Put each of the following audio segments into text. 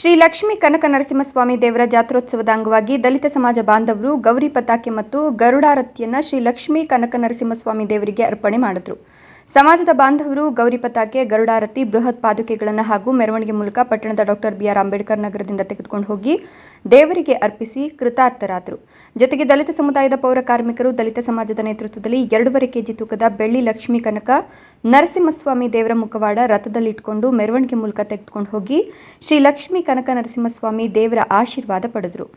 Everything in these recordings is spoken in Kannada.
ಶ್ರೀ ಲಕ್ಷ್ಮೀ ಕನಕ ನರಸಿಂಹಸ್ವಾಮಿ ದೇವರ ಜಾತ್ರೋತ್ಸವದ ಅಂಗವಾಗಿ ದಲಿತ ಸಮಾಜ ಬಾಂಧವರು ಗೌರಿ ಪತಾಕೆ ಮತ್ತು ಗರುಡಾರತಿಯನ್ನ ಶ್ರೀ ಲಕ್ಷ್ಮೀ ಕನಕ ನರಸಿಂಹಸ್ವಾಮಿ ದೇವರಿಗೆ ಅರ್ಪಣೆ ಮಾಡಿದ್ರು. ಸಮಾಜದ ಬಾಂಧವರು ಗೌರಿ ಪತಾಕೆ, ಗರುಡಾರತಿ, ಬೃಹತ್ ಪಾದುಕೆಗಳನ್ನು ಹಾಗೂ ಮೆರವಣಿಗೆ ಮೂಲಕ ಪಟ್ಟಣದ ಡಾಕ್ಟರ್ ಬಿಆರ್ ಅಂಬೇಡ್ಕರ್ ನಗರದಿಂದ ತೆಗೆದುಕೊಂಡು ಹೋಗಿ ದೇವರಿಗೆ ಅರ್ಪಿಸಿ ಕೃತಾರ್ಥರಾದರು. ಜೊತೆಗೆ ದಲಿತ ಸಮುದಾಯದ ಪೌರ ಕಾರ್ಮಿಕರು ದಲಿತ ಸಮಾಜದ ನೇತೃತ್ವದಲ್ಲಿ ಎರಡೂವರೆ ಕೆಜಿ ತೂಕದ ಬೆಳ್ಳಿ ಲಕ್ಷ್ಮೀ ಕನಕ ನರಸಿಂಹಸ್ವಾಮಿ ದೇವರ ಮುಖವಾಡ ರಥದಲ್ಲಿ ಇಟ್ಕೊಂಡು ಮೆರವಣಿಗೆ ಮೂಲಕ ತೆಗೆದುಕೊಂಡು ಹೋಗಿ ಶ್ರೀ ಲಕ್ಷ್ಮೀ ಕನಕ ನರಸಿಂಹಸ್ವಾಮಿ ದೇವರ ಆಶೀರ್ವಾದ ಪಡೆದರು.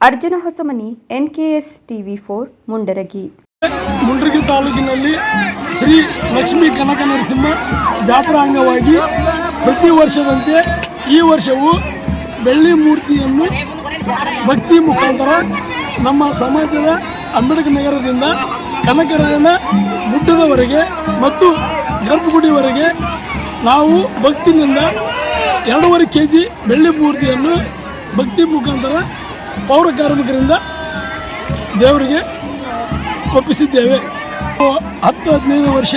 Arjuna Hosamani NKS TV four, Mundaragi. Mundargi ತಾಲೂಕಿನಲ್ಲಿ ಶ್ರೀ ಲಕ್ಷ್ಮೀ ಕನಕ ನರಸಿಂಹ ಜಾತ್ರಾ ಅಂಗವಾಗಿ ಪ್ರತಿ ವರ್ಷದಂತೆ ಈ ವರ್ಷವೂ ಬೆಳ್ಳಿ ಮೂರ್ತಿಯನ್ನು ಭಕ್ತಿ ಮುಖಾಂತರ ನಮ್ಮ ಸಮಾಜದ ಅಂಬೇಡ್ಕರ್ ನಗರದಿಂದ ಕನಕರಾಯನ ಗುಡ್ಡದವರೆಗೆ ಮತ್ತು ಗರ್ಭಗುಡಿವರೆಗೆ ನಾವು ಭಕ್ತಿನಿಂದ ಎರಡೂವರೆ ಕೆ ಜಿ ಬೆಳ್ಳಿ ಮೂರ್ತಿಯನ್ನು ಭಕ್ತಿ ಮುಖಾಂತರ ಪೌರ ಕಾರ್ಮಿಕರಿಂದ ದೇವರಿಗೆ ಒಪ್ಪಿಸಿದ್ದೇವೆ. ಹತ್ತು ಹದಿನೈದು ವರ್ಷ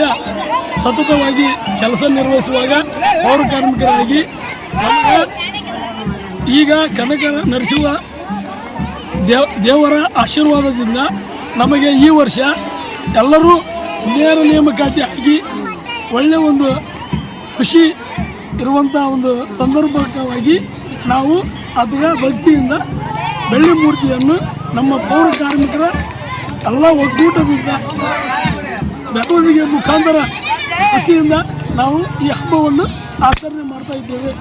ಸತತವಾಗಿ ಕೆಲಸ ನಿರ್ವಹಿಸುವಾಗ ಪೌರ ಕಾರ್ಮಿಕರಾಗಿ ಈಗ ಕನಕ ನಡೆಸುವ ದೇವ, ದೇವರ ಆಶೀರ್ವಾದದಿಂದ ನಮಗೆ ಈ ವರ್ಷ ಎಲ್ಲರೂ ನೇರ ನೇಮಕಾತಿ ಆಗಿ ಒಳ್ಳೆಯ ಒಂದು ಖುಷಿ ಇರುವಂಥ ಒಂದು ಸಂದರ್ಭಕವಾಗಿ ನಾವು ಅದರ ಭಕ್ತಿಯಿಂದ ಬೆಳ್ಳಿ ಮೂರ್ತಿಯನ್ನು ನಮ್ಮ ಪೌರ ಕಾರ್ಮಿಕರ ಎಲ್ಲ ಒಗ್ಗೂಟದಿಂದ ಮೆರವಣಿಗೆ ಮುಖಾಂತರ ಖುಷಿಯಿಂದ ನಾವು ಈ ಹಬ್ಬವನ್ನು ಆಚರಣೆ ಮಾಡ್ತಾ ಇದ್ದೇವೆ.